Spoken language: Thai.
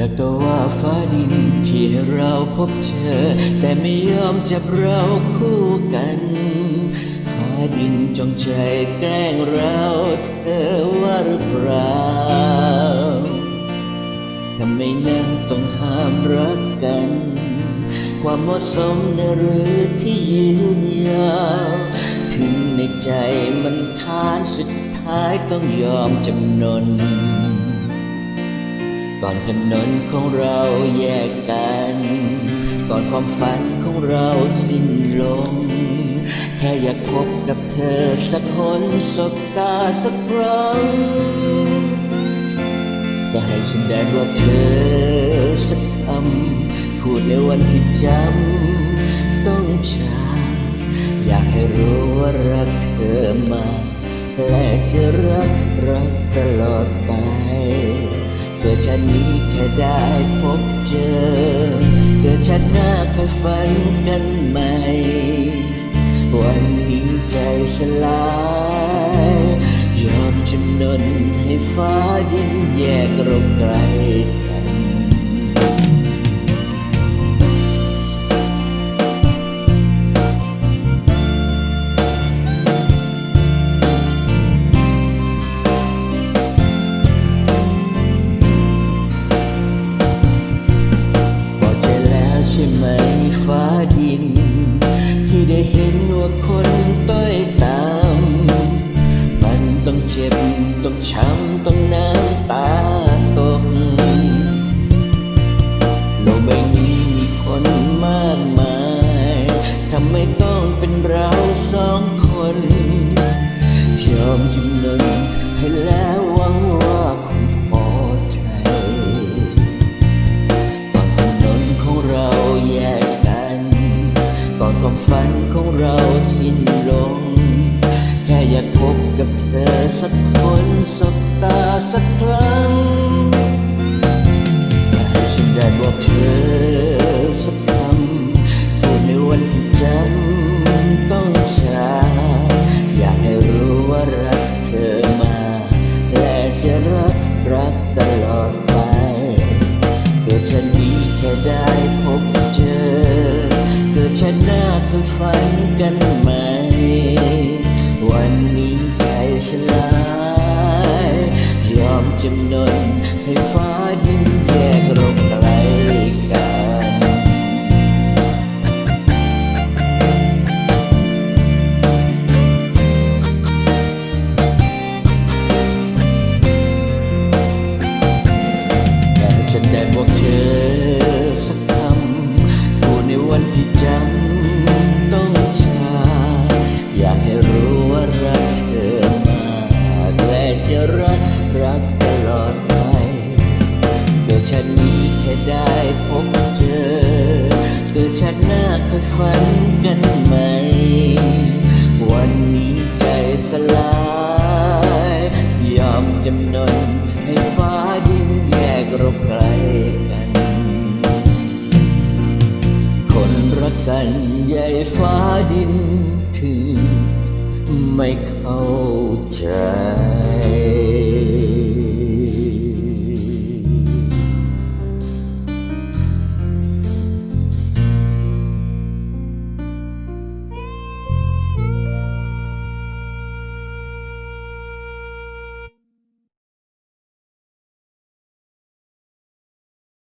อยากต่อว่าฟ้าดินที่ให้เราพบเจอ แต่ไม่ยอมจับเราคู่กันฟ้าดินจงใจแกล้งเราเธอว่าหรือเปล่าทำไมนั้นต้องห้ามรักกัน ความเหมาะสมนหรือที่ยืนยาวถึงในใจมันค้านสุดท้ายต้องยอมจำนน ก่อนถนนของเราแยกกัน ก่อนความฝันของเราสิ้นลมแค่อยากพบกับเธอสักคนสบตาสักครั้งก็ให้ฉันได้บอกเธอสักคำพูดในวันที่จำต้องจากอยากให้รู้ว่ารักเธอมาและจะรักรักตลอดไป เกิดชาตินี้แค่ได้พบเจอ เกิดชาติหน้าค่อยฝันกันใหม่ วันนี้ใจสลาย ยอมจำนนให้ฟ้าดินแยกเราไกล เราสองคนยอมจำนนให้แล้วหวังว่าคงพอใจก่อนถนนของเราแยกกันก่อนความฝันของเราสิ้นลง แค่อยากพบกับเธอสักคนสบตาสักครั้ง แค่ได้พบเจอ เกิดชาติหน้าคือฝันกันไหมวันนี้ใจสลาย ยอมจำนน ที่จำต้องจาอยากให้รู้ว่ารักเธอมากและจะรักรักตลอดไปเกิดชาตินี้แค่ได้พบเจอเกิดชาติหน้าค่อยฝันกันใหม่วันนี้ใจสลายยอมจำนนให้ฟ้าดินแยกเราไกลกัน กันใหญ่ฟ้าดินถึงไม่เข้าใจ